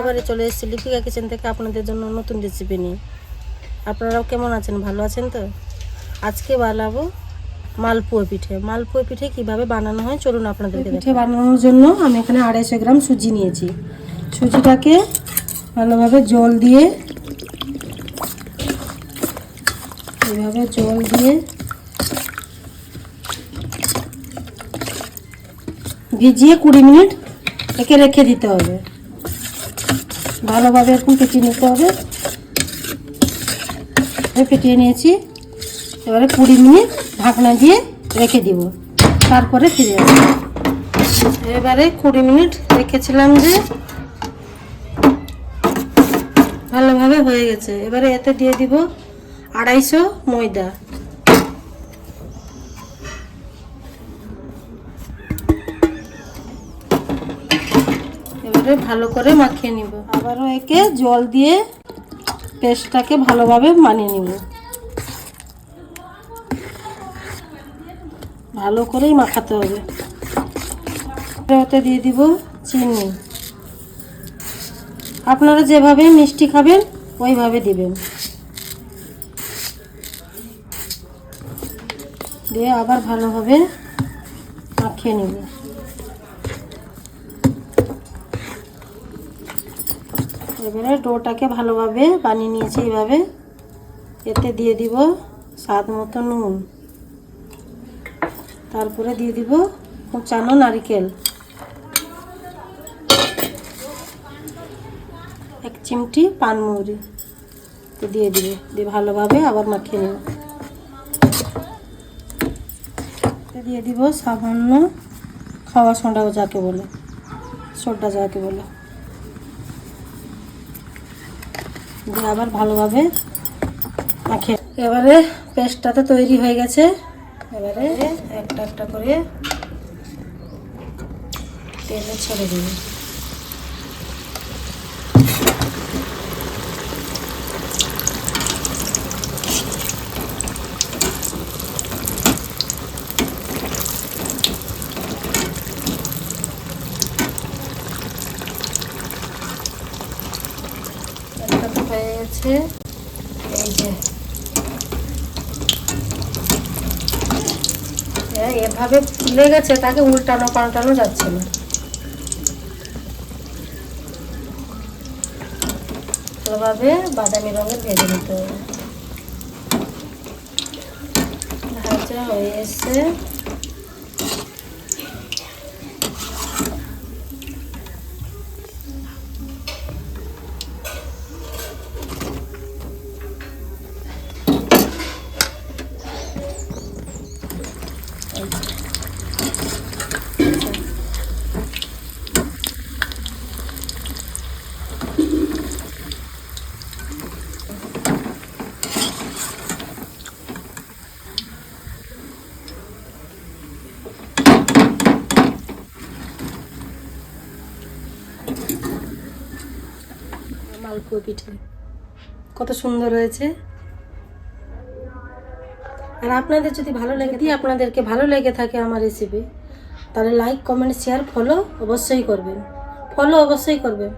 আবার চলে এসেছি। লিপিকা কিচেন থেকে আপনাদের জন্য নতুন রেসিপি নিয়ে। আপনারাও কেমন আছেন? ভালো আছেন তো? আজকে বানাবো মালপুয়া পিঠে। মালপুয়া পিঠে কীভাবে বানানো হয় চলুন আপনাদের পিঠে বানানোর জন্য আমি এখানে আড়াইশো গ্রাম সুজি নিয়েছি। সুজিটাকে ভালোভাবে জল দিয়ে এইভাবে জল দিয়ে ভিজিয়ে কুড়ি মিনিট একে রেখে দিতে হবে। ভালোভাবে এরকম ফেটিয়ে নিতে হবে। ফেটিয়ে নিয়েছি। এবারে কুড়ি মিনিট ঢাকনা দিয়ে রেখে দিব। তারপরে ফিরে আসব। এবারে কুড়ি মিনিট রেখেছিলাম যে ভালোভাবে হয়ে গেছে। এবারে এতে দিয়ে দিব আড়াইশো ময়দা। এবারে ভালো করে মাখিয়ে নিব। আবারও একে জল দিয়ে পেস্টটাকে ভালোভাবে মানিয়ে নিব। ভালো করেই মাখাতে হবে। ওতে দিয়ে দিব চিনি। আপনারা যেভাবে মিষ্টি খাবেন, ওইভাবে দিবেন। দিয়ে আবার ভালোভাবে মাখিয়ে নেব। এবারে ডোটাকে ভালোভাবে বানিয়ে নিয়েছি এইভাবে। এতে দিয়ে দিব স্বাদ মতো নুন। তারপরে দিয়ে দিব কুচানো নারিকেল। এক চিমটি পানমৌরি তো দিয়ে দিবে, দিয়ে ভালোভাবে আবার মাখিয়ে নেব। দিয়ে দিব সামান্য খাওয়া সোডা যাকে বলে, সোডা যাকে বলে। দিয়ে আবার ভালোভাবে মাখে এবারে পেস্টটা তো তৈরি হয়ে গেছে। এবারে একটা একটা করে তেলে ছেড়ে দেবে। গেছে এই যে। হ্যাঁ, এভাবে ফুলে গেছে তাকে উল্টানো পাল্টানো যাচ্ছে না। এভাবে বাদামি রঙের ভেজে নিতে হবে। ভাজা হয়ে এসছে। মালপুয়া পিঠে কত সুন্দর হয়েছে। আর আপনাদের যদি ভালো লেগে যদি আপনাদেরকে ভালো লেগে থাকে আমার রেসিপি তাহলে লাইক কমেন্ট শেয়ার ফলো অবশ্যই করবেন। ফলো অবশ্যই করবেন।